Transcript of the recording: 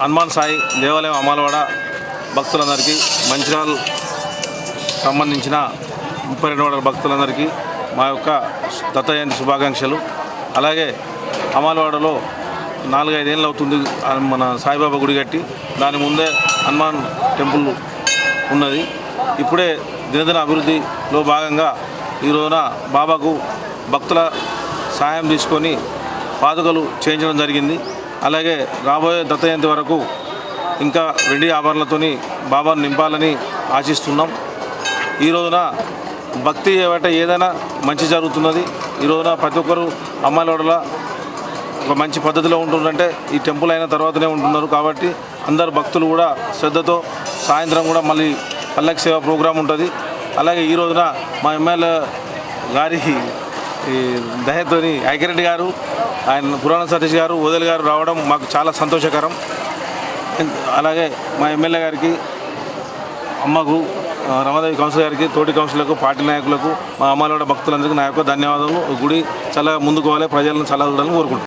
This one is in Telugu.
హనుమాన్ సాయి దేవాలయం అమలవాడ భక్తులందరికీ మంచిర్యాల సంబంధించిన ముప్పై రెండు వాడ భక్తులందరికీ మా యొక్క దత్త జయంతి శుభాకాంక్షలు. అలాగే అమలవాడలో నాలుగైదేళ్ళు అవుతుంది మన సాయిబాబా గుడి కట్టి. దాని ముందే హనుమాన్ టెంపుల్ ఉన్నది. ఇప్పుడే దినదిన అభివృద్ధిలో భాగంగా ఈ రోజున బాబాకు భక్తుల సహాయం తీసుకొని పాదుకలు చేయించడం జరిగింది. అలాగే రాబోయే దత్త జయంతి వరకు ఇంకా వెండి ఆభరణలతోని బాబాను నింపాలని ఆశిస్తున్నాం. ఈ రోజున భక్తి ఏమంటే ఏదైనా మంచి జరుగుతున్నది. ఈ రోజున ప్రతి ఒక్కరు అమ్మాయిల ఒక మంచి పద్ధతిలో ఉంటుందంటే ఈ టెంపుల్ అయిన తర్వాతనే ఉంటున్నారు. కాబట్టి అందరు భక్తులు కూడా శ్రద్ధతో సాయంత్రం కూడా మళ్ళీ పల్లకి సేవ ప్రోగ్రాం ఉంటుంది. అలాగే ఈ రోజున మా ఎమ్మెల్యే గారి ఈ దయతోని ఐకిరెడ్డి గారు ఆయన పురాణ సతీష్ గారు ఓదెల్ గారు రావడం మాకు చాలా సంతోషకరం. అలాగే మా ఎమ్మెల్యే గారికి అమ్మకు రమాదేవి కౌన్సిల్ గారికి తోటి కౌన్సిలర్కు పార్టీ నాయకులకు మా అమ్మాయిల భక్తులందరికీ నా యొక్క ధన్యవాదాలు గుడి చాలా ముందుకోవాలి ప్రజలను చాలా చూడాలని కోరుకుంటున్నాను